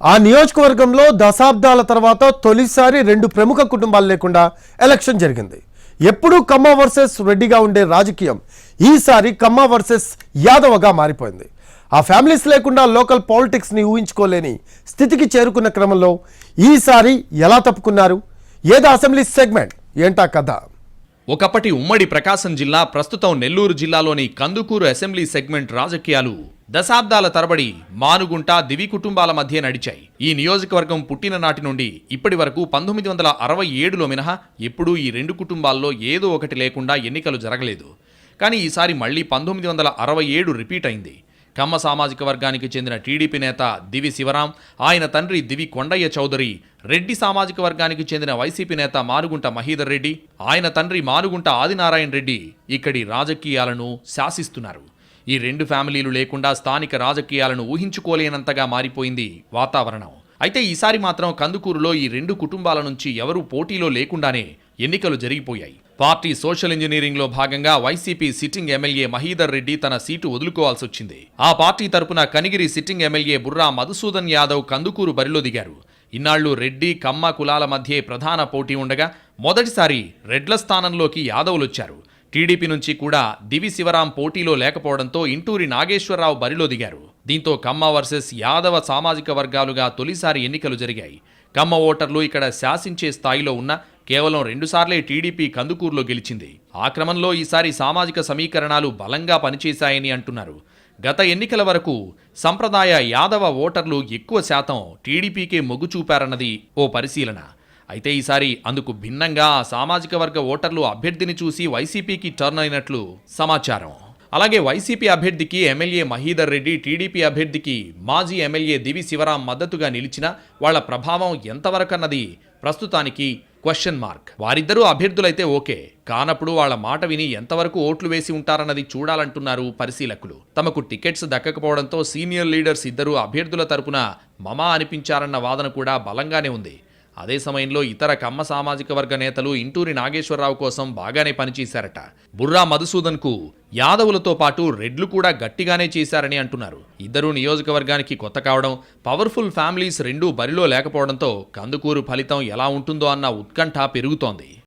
ఆ నియోజకవర్గంలో దశాబ్దాల తర్వాత తొలిసారి రెండు ప్రముఖ కుటుంబాలు లేకుండా ఎలక్షన్ జరిగింది. ఎప్పుడూ కమ్మ వర్సెస్ రెడ్డిగా ఉండే రాజకీయం ఈసారి కమ్మ వర్సెస్ యాదవగా మారిపోయింది. ఆ ఫ్యామిలీస్ లేకుండా లోకల్ పాలిటిక్స్ని ఊహించుకోలేని స్థితికి చేరుకున్న క్రమంలో ఈసారి ఎలా తప్పుకున్నారు? ఏదో అసెంబ్లీ సెగ్మెంట్? ఏంటా కథ? ఒకప్పటి ఉమ్మడి ప్రకాశం జిల్లా ప్రస్తుతం నెల్లూరు జిల్లాలోని కందుకూరు అసెంబ్లీ సెగ్మెంట్ రాజకీయాలు దశాబ్దాల తరబడి మానుగుంట దివి కుటుంబాల మధ్య నడిచాయి. ఈ నియోజకవర్గం పుట్టిన నాటి నుండి ఇప్పటి వరకు పంతొమ్మిది వందల అరవై ఏడులో మినహా ఎప్పుడూ ఈ రెండు కుటుంబాల్లో ఏదో ఒకటి లేకుండా ఎన్నికలు జరగలేదు. కానీ ఈసారి మళ్ళీ పంతొమ్మిది వందల అరవై ఏడు రిపీట్ అయింది. కమ్మ సామాజిక వర్గానికి చెందిన టీడీపీ నేత దివి శివరాం ఆయన తండ్రి దివి కొండయ్య చౌదరి రెడ్డి సామాజిక వర్గానికి చెందిన వైసీపీ నేత మానుగుంట మహీధర్ రెడ్డి ఆయన తండ్రి మానుగుంట ఆదినారాయణ రెడ్డి ఇక్కడి రాజకీయాలను శాసిస్తున్నారు. ఈ రెండు ఫ్యామిలీలు లేకుండా స్థానిక రాజకీయాలను ఊహించుకోలేనంతగా మారిపోయింది వాతావరణం. అయితే ఈసారి మాత్రం కందుకూరులో ఈ రెండు కుటుంబాల నుంచి ఎవరూ పోటీలో లేకుండానే ఎన్నికలు జరిగిపోయాయి. పార్టీ సోషల్ ఇంజనీరింగ్లో భాగంగా YCP sitting MLA Mahidhar Reddy తన సీటు వదులుకోవాల్సి వచ్చింది. ఆ పార్టీ తరపున కనిగిరి సిట్టింగ్ ఎమ్మెల్యే బుర్రా మధుసూదన్ యాదవ్ కందుకూరు బరిలో దిగారు. ఇన్నాళ్ళు రెడ్డి కమ్మ కులాల మధ్యే ప్రధాన పోటీ ఉండగా మొదటిసారి రెడ్ల స్థానంలోకి యాదవ్లొచ్చారు. టీడీపీ నుంచి కూడా దివి శివరాం పోటీలో లేకపోవడంతో ఇంటూరి నాగేశ్వరరావు బరిలో దిగారు. దీంతో కమ్మ వర్సెస్ యాదవ సామాజిక వర్గాలుగా తొలిసారి ఎన్నికలు జరిగాయి. కమ్మ ఓటర్లు ఇక్కడ శాసించే స్థాయిలో ఉన్న కేవలం రెండుసార్లే టీడీపీ కందుకూరులో గెలిచింది. ఆ క్రమంలో ఈసారి సామాజిక సమీకరణాలు బలంగా పనిచేశాయని అంటున్నారు. గత ఎన్నికల వరకు సంప్రదాయ యాదవ ఓటర్లు ఎక్కువ శాతం టీడీపీకే మొగ్గు చూపారన్నది ఓ పరిశీలన. అయితే ఈసారి అందుకు భిన్నంగా సామాజిక వర్గ ఓటర్లు అభ్యర్థిని చూసి వైసీపీకి టర్న్ అయినట్లు సమాచారం. అలాగే వైసీపీ అభ్యర్థికి ఎమ్మెల్యే మహీధర్ రెడ్డి టీడీపీ అభ్యర్థికి మాజీ ఎమ్మెల్యే దివి శివరాం మద్దతుగా నిలిచిన వాళ్ళ ప్రభావం ఎంతవరకన్నది ప్రస్తుతానికి క్వశ్చన్ మార్క్. వారిద్దరూ అభ్యర్థులైతే ఓకే. కానప్పుడు వాళ్ళ మాట విని ఎంతవరకు ఓట్లు వేసి ఉంటారన్నది చూడాలంటున్నారు పరిశీలకులు. తమకు టికెట్స్ దక్కకపోవడంతో సీనియర్ లీడర్స్ ఇద్దరు అభ్యర్థుల తరపున మమా అనిపించారన్న వాదన కూడా బలంగానే ఉంది. అదే సమయంలో ఇతర కమ్మ సామాజిక వర్గ నేతలు ఇంటూరి నాగేశ్వరరావు కోసం బాగానే పనిచేశారట. బుర్రా మధుసూదన్కు యాదవులతో పాటు రెడ్లు కూడా గట్టిగానే చేశారని అంటున్నారు. ఇద్దరు నియోజకవర్గానికి కొత్త కావడం పవర్ఫుల్ ఫ్యామిలీస్ రెండూ బరిలో లేకపోవడంతో కందుకూరు ఫలితం ఎలా ఉంటుందో అన్న ఉత్కంఠ పెరుగుతోంది.